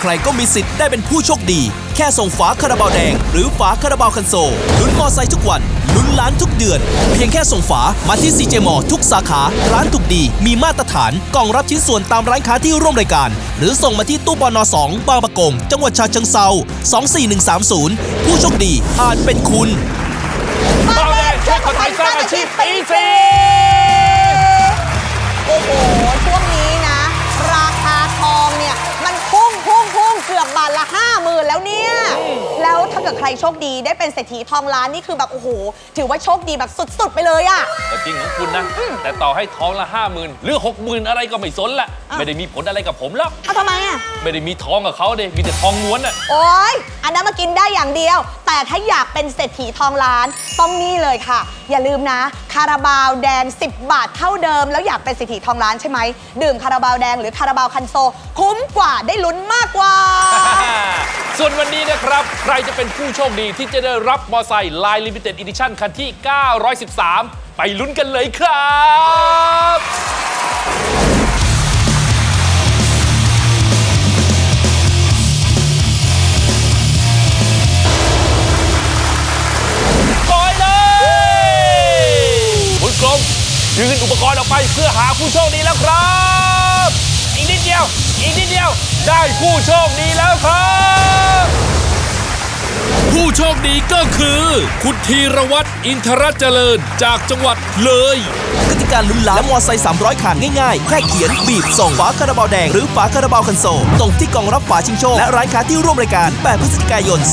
ใครๆก็มีสิทธิ์ได้เป็นผู้โชคดี แค่ส่งฝาคาราบาวแดง หรือฝาคาราบาวคันโซลลุ้นมอไซค์ทุกวันลุ้นล้านทุกเดือน เพียงแค่ส่งฝามาที่ซีเจมอทุกสาขา ร้านถูกดี มีมาตรฐานกล่องรับชิ้นส่วนตามร้านค้าที่ร่วมรายการ หรือส่งมาที่ตู้ปน2บางประกง จังหวัดฉะเชิงเซา24130 ผู้โชคดีอาจเป็นคุณ แล้วเนี่ย แล้วถ้าเกิดใครโชคดีได้เป็นเศรษฐีทองล้านนี่คือแบบโอ้โห ถือว่าโชคดีแบบสุด ๆ ไปเลยอะก็จริงของคุณนะ แต่ต่อให้ท้องละห้าหมื่นหรือหกหมื่นอะไรก็ไม่สนละอ้าว ไม่ได้มีผลอะไรกับผมหรอกเอาทำไมอะไม่ได้มีท้องกับเขาเดยมีแต่ทองม้วนอะโอ๊ย อันนั้นมากินได้อย่างเดียว แต่ถ้าอยากเป็นเศรษฐีทองล้าน ต้องนี่เลยค่ะ อย่าลืมนะ คาราบาวแดง 10 บาทเท่าเดิม แล้วอยากเป็นสิทธิทองล้านใช่ไหม ดื่มคาราบาวแดงหรือคาราบาวคันโซ คุ้มกว่าได้ลุ้นมากกว่า ส่วนวันนี้นะครับ ใครจะเป็นผู้โชคดีที่จะได้รับมอไซค์ลายลิมิเต็ดอีดิชั่นคันที่ 913 ไปลุ้นกันเลยครับ ยืนอุปกรณ์ออกไปเพื่อหาผู้โชคดีแล้วครับอีกนิดเดียวอีกนิดเดียวได้ผู้โชคดีแล้วครับ ผู้โชคดีก็คือ คุณธีรวัตรอินทรเจริญจากจังหวัดเลย กติการลุ้นล้านและมอไซค์300คันง่ายๆ แค่เขียน บีบ ส่งฝาคาราบาวแดง หรือฝาคาราบาวคันโซลตรงที่กล่องรับฝาชิงโชค และร้านค้าที่ร่วมรายการ 8 พฤศจิกายน 2568